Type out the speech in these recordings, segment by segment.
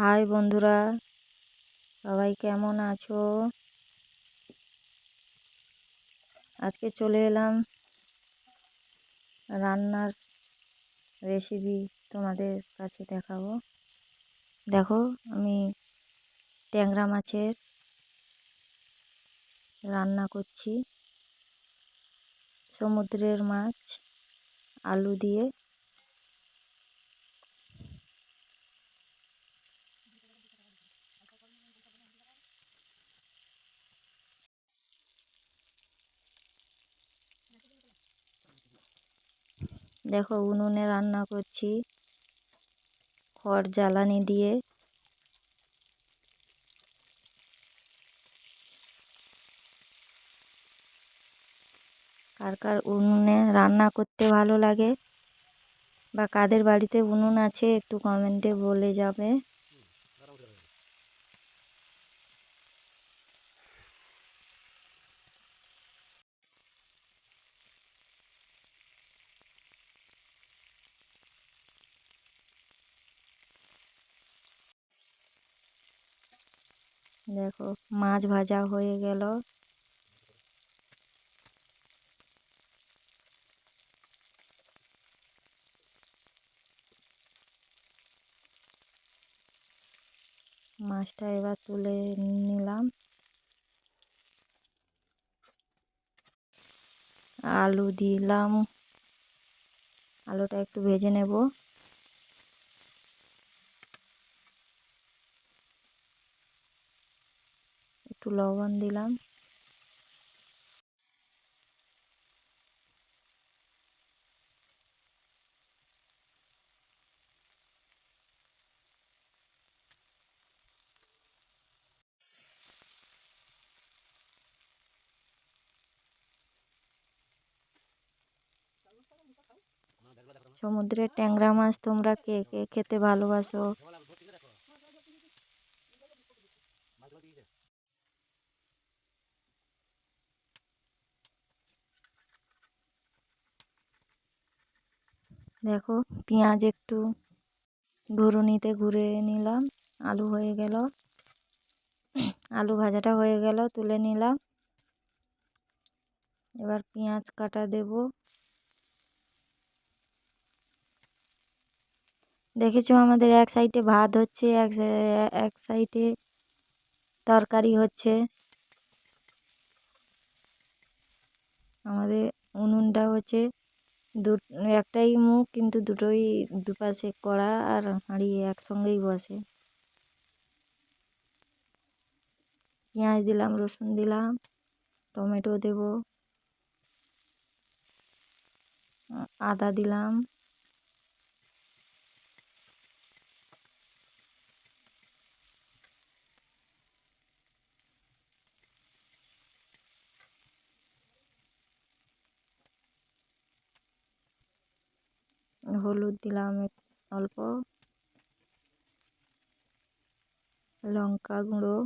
High বন্ধুরা, সবাই কেমন আছো? আজকে চলে এলাম রান্নার রেসিপি তোমাদের কাছে দেখাবো। দেখো, আমি ট্যাংরা মাছের রান্না করছি। সমুদ্রের মাছ, আলু দিয়ে দেখো উনুনে রান্না করছি। খড় জ্বালানি দিয়ে। কার কার উনুনে রান্না করতে ভালো লাগে বা কাদের বাড়িতে উনুন আছে একটু কমেন্টে বলে যাবে। দেখো, মাছ ভাজা হয়ে গেল। মাছটা এবার তুলে নিলাম। আলু দিলাম। আলুটা একটু ভেজে নেব। লবণ দিলাম। সমুদ্রের ট্যাংরা মাছ তোমরা কে কে খেতে ভালোবাসো? দেখো, পেঁয়াজ একটু ঘুরুনিতে ঘুরে নিলাম, আলু হয়ে গেল। আলু ভাজাটা হয়ে গেল, তুলে নিলাম। এবার পেঁয়াজ কাটা দেব। দেখেছ আমাদের এক সাইডে ভাত হচ্ছে, এক এক সাইডে তরকারি হচ্ছে। আমাদের উনুনটা হচ্ছে দু, একটাই মুখ কিন্তু দুটোই দুপাশে কড়া আর হাঁড়ি একসঙ্গেই বসে। পেঁয়াজ দিলাম, রসুন দিলাম, টমেটো দেব, আদা দিলাম। হলুদ দিলাম অল্প। লঙ্কা গুঁড়ো।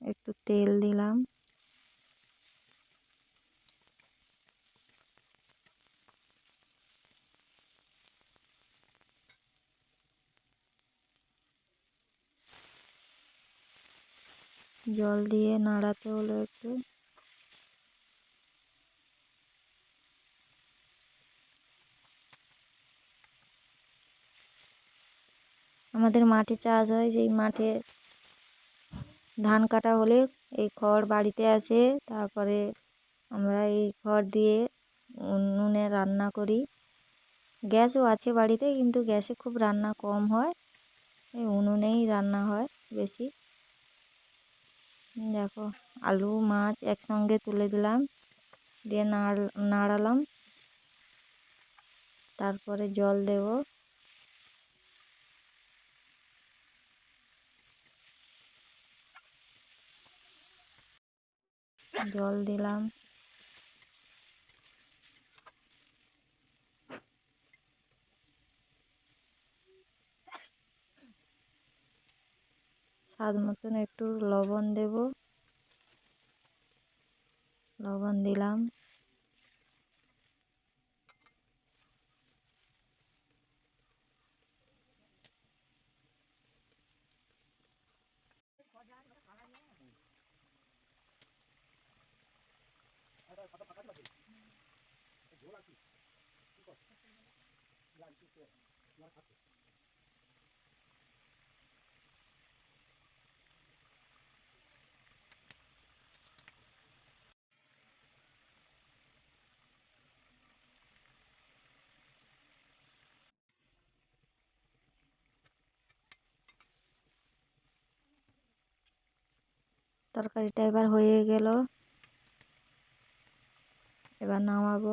একটু তেল দিলাম। জল দিয়ে নাড়াতে হলো একটু। আমাদের মাঠে চাষ হয় যেই মাঠে ধান কাটা হলে এই খড় বাড়িতে আসে, তারপরে আমরা এই খড় দিয়ে উনুনে রান্না করি। গ্যাসও আছে বাড়িতে, কিন্তু গ্যাসে খুব রান্না কম হয়, এই উনুনেই রান্না হয় বেশি। দেখো, আলু, মাছ একসঙ্গে তুলে দিলাম, দিয়ে নাড়, নাড়ালাম, তারপরে জল দেবো। জল দিলাম। স্বাদ মতন একটু লবণ দেব। লবণ দিলাম। তরকারিটা এবার হয়ে গেল। এবার নামাবো।